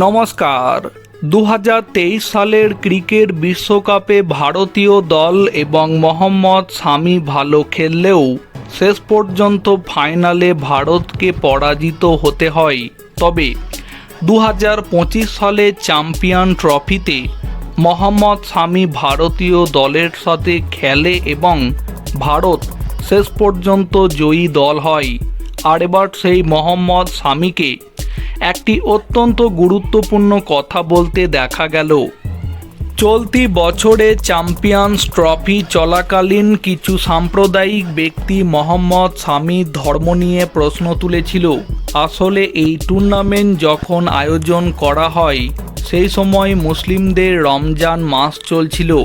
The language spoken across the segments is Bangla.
নমস্কার। দু হাজার তেইশ সালের ক্রিকেট বিশ্বকাপে ভারতীয় দল এবং মোহাম্মদ শামি ভালো খেললেও শেষ পর্যন্ত ফাইনালে ভারতকে পরাজিত হতে হয়। তবে দু হাজার পঁচিশ সালে চ্যাম্পিয়ন ট্রফিতে মোহাম্মদ শামি ভারতীয় দলের সাথে খেলে এবং ভারত শেষ পর্যন্ত জয়ী দল হয়। আর এবার সেই মোহাম্মদ শামিকে একটি অত্যন্ত গুরুত্বপূর্ণ কথা বলতে দেখা গেল। চলতি বছরে চ্যাম্পিয়ন্স ট্রফি চলাকালীন কিছু সাম্প্রদায়িক ব্যক্তি মোহাম্মদ স্বামীর ধর্ম নিয়ে প্রশ্ন তুলেছিল। আসলে এই টুর্নামেন্ট যখন আয়োজন করা হয়, সেই সময় মুসলিমদের রমজান মাস চলছিল।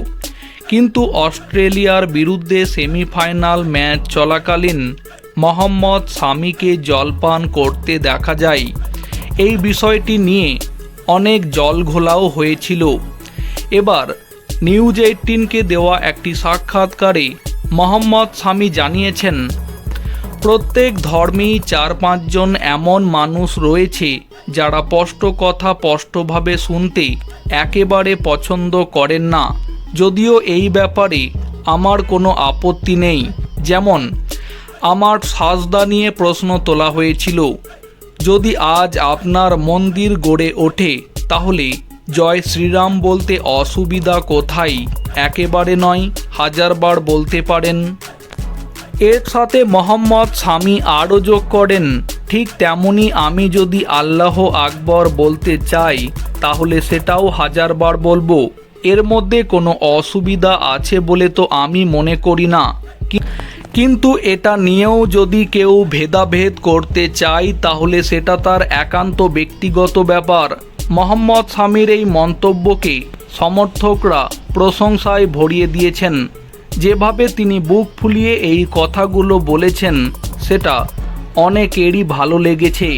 কিন্তু অস্ট্রেলিয়ার বিরুদ্ধে সেমিফাইনাল ম্যাচ চলাকালীন মোহাম্মদ স্বামীকে জলপান করতে দেখা যায়। এই বিষয়টি নিয়ে অনেক জল ঘোলাও হয়েছিল। এবার নিউজ এইটিনকে দেওয়া একটি সাক্ষাৎকারে মোহাম্মদ শামি জানিয়েছেন, প্রত্যেক ধর্মেই চার পাঁচজন এমন মানুষ রয়েছে যারা স্পষ্ট কথা স্পষ্টভাবে শুনতে একেবারে পছন্দ করেন না। যদিও এই ব্যাপারে আমার কোনো আপত্তি নেই। যেমন, আমার সাজদা নিয়ে প্রশ্ন তোলা হয়েছিল যদি আজ আপনার মন্দির গড়ে ওঠে, তাহলে জয় শ্রীরাম বলতে অসুবিধা কোথায়? একেবারে নয়, হাজারবার বলতে পারেন। এর সাথে মোহাম্মদ স্বামী আরও যোগ করেন, ঠিক তেমনি আমি যদি আল্লাহ আকবর বলতে চাই, তাহলে সেটাও হাজারবার বলব। এর মধ্যে কোনো অসুবিধা আছে বলে তো আমি মনে করি না। কিন্তু এটা নিয়েও যদি কেউ ভেদাভেদ করতে চায়, তাহলে সেটা তার একান্ত ব্যক্তিগত ব্যাপার। মোহাম্মদ স্বামীর এই মন্তব্যকে সমর্থকরা প্রশংসায় ভরিয়ে দিয়েছেন। যেভাবে তিনি বুক ফুলিয়ে এই কথাগুলো বলেছেন, সেটা অনেকেরই ভালো লেগেছে।